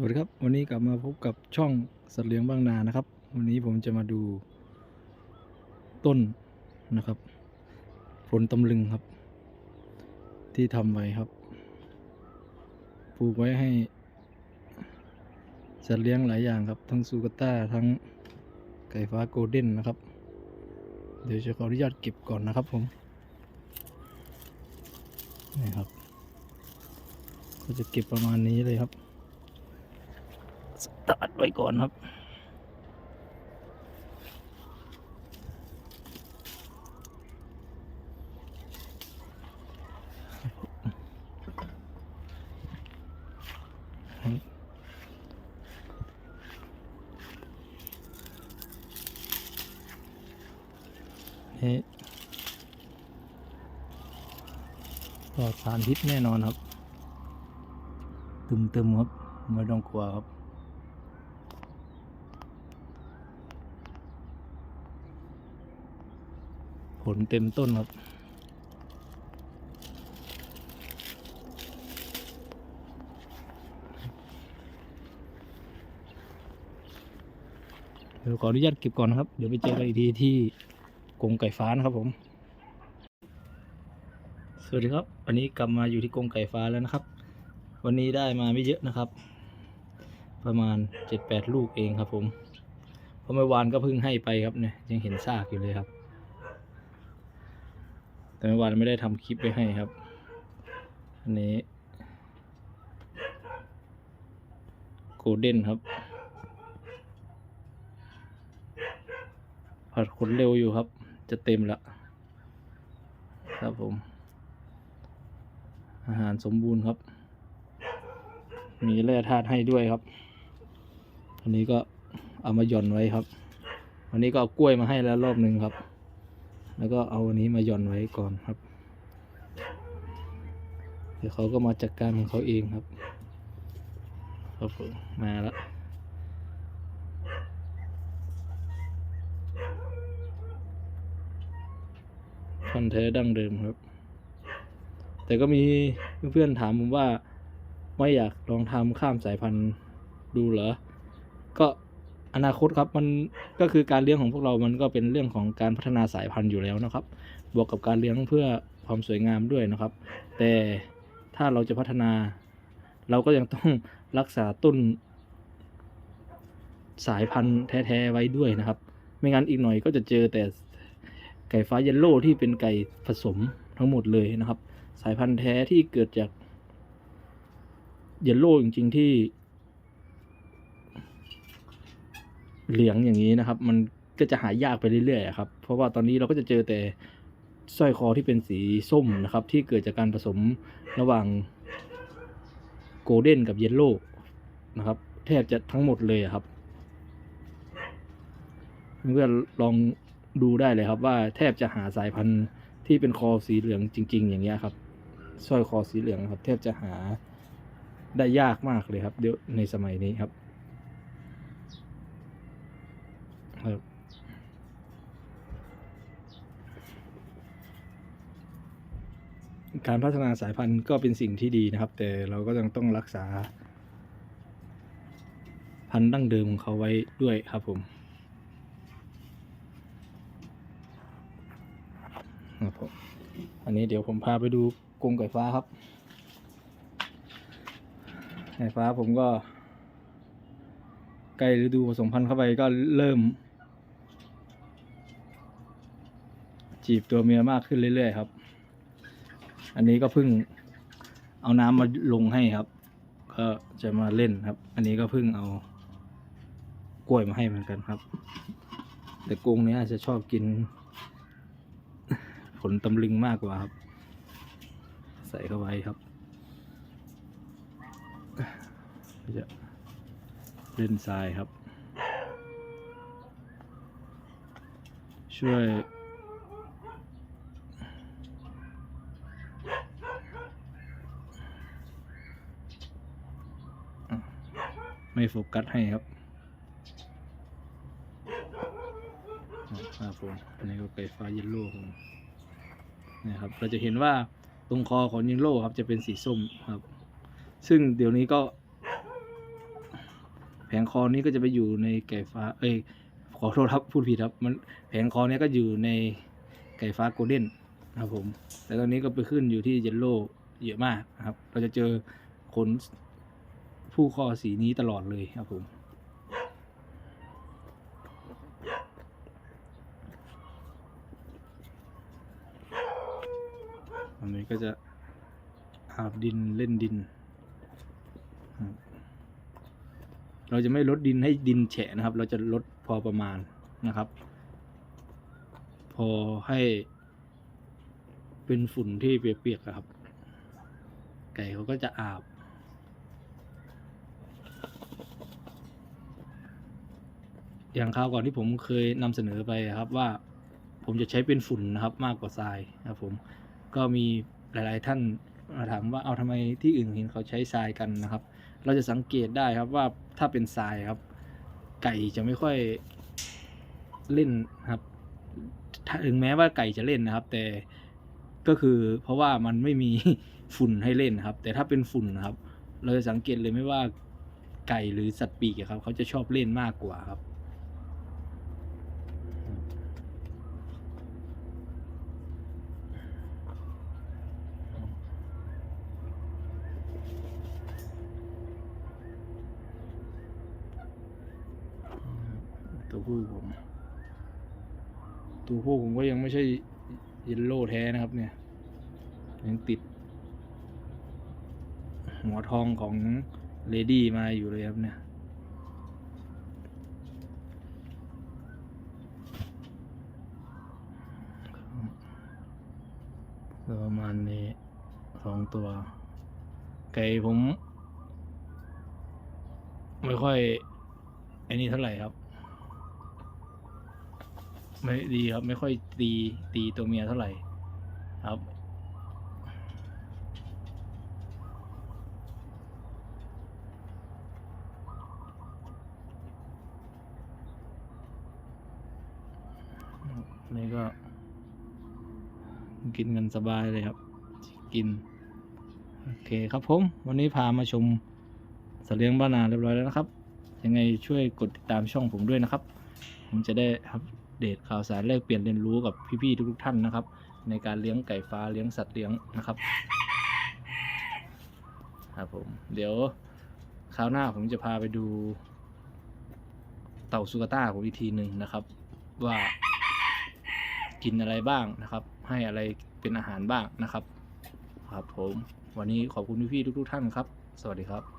สวัสดีครับวันนี้กลับมาพบกับช่องสัตว์เลี้ยงบางนานะครับ วันนี้ผมจะมาดูต้นนะครับ ผลตำลึงครับ ที่ทำไว้ครับปลูกไว้ให้สัตว์เลี้ยงหลายอย่างครับ ทั้งซูกาต้าทั้งไก่ฟ้าโกลเด้นนะครับ เดี๋ยวจะขออนุญาตเก็บก่อนนะครับผมนี่ครับ ก็จะเก็บประมาณนี้เลยครับ ตาร์ทไว้ก่อนครับ นี่ปลอดสารพิษแน่นอนครับ ตึมๆครับ ไม่ต้องกลัวครับ ผลเต็มต้นครับเดี๋ยวขออนุญาตเก็บก่อนนะครับ เดี๋ยวไปเจอกันอีกทีที่กรงไก่ฟ้านะครับผม สวัสดีครับ วันนี้กลับมาอยู่ที่กรงไก่ฟ้าแล้วนะครับ วันนี้ได้มาไม่เยอะนะครับ ประมาณเจ็ดแปดลูกเองครับผม เพราะเมื่อวานก็เพิ่งให้ไปครับเนี่ยยังเห็นซากอยู่เลยครับ แต่เมื่อวานไม่ได้ทำคลิปไปให้ครับ อันนี้โกลเด้นครับ ผัดขนเร็วอยู่ครับ จะเต็มละครับผม อาหารสมบูรณ์ครับ มีแร่ธาตุให้ด้วยครับ อันนี้ก็เอามาหย่อนไว้ครับ วันนี้ก็เอากล้วยมาให้แล้วรอบหนึ่งครับ แล้วก็เอาอันนี้มาหย่อนไว้ก่อนครับ เดี๋ยวเขาก็มาจัดการของเขาเองครับครับผมมาแล้วพันธุ์แท้ดั้งเดิมครับ แต่ก็มีเพื่อนๆถามผมว่า ไม่อยากลองทำข้ามสายพันธุ์ดูเหรอ ก็ อนาคตครับมันก็คือการเลี้ยงของพวกเรา มันก็เป็นเรื่องของการพัฒนาสายพันธุ์อยู่แล้วนะครับ บวกกับการเลี้ยงเพื่อความสวยงามด้วยนะครับ แต่ถ้าเราจะพัฒนา เราก็ยังต้องรักษาต้น สายพันธุ์แท้ๆไว้ด้วยนะครับ ไม่งั้นอีกหน่อยก็จะเจอแต่ไก่ฟ้าเยลโล่ที่เป็นไก่ผสมทั้งหมดเลยนะครับ สายพันธุ์แท้ที่เกิดจากเยลโล่จริง ๆ ที่ เหลืองอย่างนี้นะครับ มันก็จะหายากไปเรื่อยๆครับ เพราะว่าตอนนี้เราก็จะเจอแต่สร้อยคอที่เป็นสีส้มนะครับ ที่เกิดจากการผสมระหว่างโกลเด้นกับเยลโล่นะครับ แทบจะทั้งหมดเลยครับเพื่อนลองดูได้เลยครับว่าแทบจะหาสายพันธุ์ที่เป็นคอสีเหลืองจริง ๆ อย่างเงี้ยครับสร้อยคอสีเหลืองครับ แทบจะหาได้ยากมากเลยครับเดี๋ยวในสมัยนี้ครับ ครับการพัฒนาสายพันธุ์ก็เป็นสิ่งที่ดีนะครับ แต่เราก็ยังต้องรักษา พันธุ์ดั้งเดิมของเขาไว้ด้วยครับผมครับผมอันนี้เดี๋ยวผมพาไปดูกรงไก่ฟ้าครับไก่ฟ้าผมก็ใกล้ฤดูผสมพันธุ์เข้าไปก็เริ่ม จีบตัวเมียมากขึ้นเรื่อยๆครับ อันนี้ก็เพิ่งเอาน้ำมาลงให้ครับ ก็จะมาเล่นครับ อันนี้ก็เพิ่งเอากล้วยมาให้เหมือนกันครับ แต่กรงนี้อาจจะชอบกิน ผลตำลึงมากกว่าครับ ใส่เข้าไว้ครับจะเล่นทรายครับ ช่วย ไม่โฟกัสให้ครับครับผมอันนี้ก็ไก่ฟ้าเยลโล่ผมนะครับ เราจะเห็นว่าตรงคอของยิงโล่ครับจะเป็นสีส้มครับ ซึ่งเดี๋ยวนี้ก็ แผงคอนี้ก็จะไปอยู่ในไก่ฟ้า เอ้ยขอโทษครับพูดผิดครับ มันแผงคอเนี้ยก็อยู่ในไก่ฟ้าโกลเด้นนะครับผม แต่ตอนนี้ก็ไปขึ้นอยู่ที่เยลโล่เยอะมากนะครับ เราจะเจอขน ผู้คอสีนี้ตลอดเลยครับผมอันนี้ก็จะอาบดินเล่นดิน เราจะไม่ลดดินให้ดินแฉะนะครับ เราจะลดพอประมาณนะครับ พอให้เป็นฝุ่นที่เปียกๆครับ ไก่เขาก็จะอาบ อย่างคราวก่อนที่ผมเคยนำเสนอไปครับว่าผมจะใช้เป็นฝุ่นนะครับมากกว่าทรายครับผมก็มีหลายๆท่านมาถามว่าเอาทำไมที่อื่นเห็นเขาใช้ทรายกันนะครับ เราจะสังเกตได้ครับว่าถ้าเป็นทรายครับ ไก่จะไม่ค่อยเล่นครับถ,ถึงแม้ว่าไก่จะเล่นนะครับ แต่ก็คือเพราะว่ามันไม่มีฝุ่นให้เล่นนะครับ แต่ถ้าเป็นฝุ่นนะครับ เราจะสังเกตเลยไม่ว่าไก่หรือสัตว์ปีกครับเขาจะชอบเล่นมากกว่าครับ ตัวผู้ผม ตัวผู้ผมก็ยังไม่ใช่เยลโล่แท้นะครับ เนี่ย ยังติด หัวทองของเลดี้มาอยู่เลยครับเนี่ยประมาณนี้สองตัว ไก่ผม ไม่ค่อยไอ้นี่เท่าไหร่ครับ ไม่ดีครับ ไม่ค่อยตีตีตัวเมียเท่าไหร่ครับ นี่ก็ กินกันสบายเลยครับ กิน โอเคครับผม วันนี้พามาชมสัตว์เลี้ยงบ้านนาเรียบร้อยแล้วนะครับ ยังไงช่วยกดติดตามช่องผมด้วยนะครับ ผมจะได้อัป เดตข่าวสารแลกเปลี่ยนเรียนรู้กับพี่ๆทุกๆท่านนะครับ ในการเลี้ยงไก่ฟ้าเลี้ยงสัตว์เลี้ยงนะครับครับผมเดี๋ยวคราวหน้าผมจะพาไปดู เต่าสุกต้าผมอีกทีหนึ่งนะครับ ว่ากินอะไรบ้างนะครับ ให้อะไรเป็นอาหารบ้างนะครับ ครับผม วันนี้ขอบคุณพี่ๆทุกๆท่านครับ สวัสดีครับ